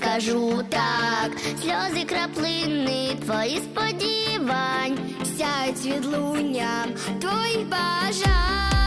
скажу так, сльози краплини твої сподівань, сяють відлунням твоїх бажань.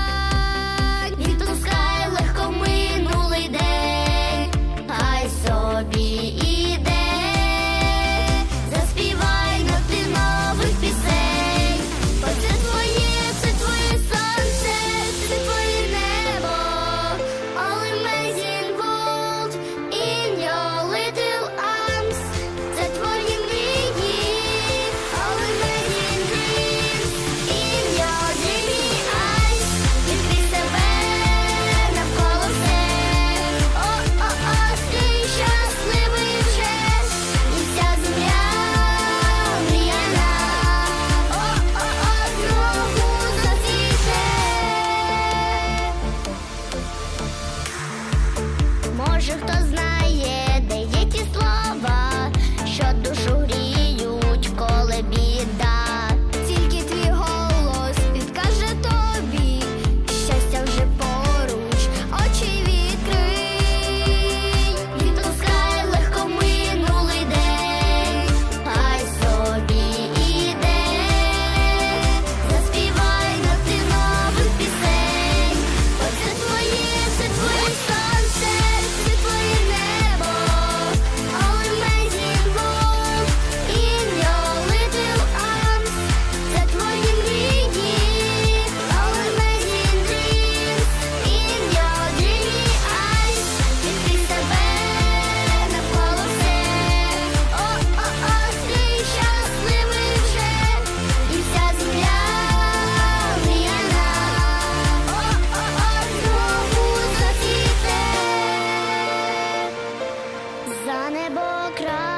за небо край.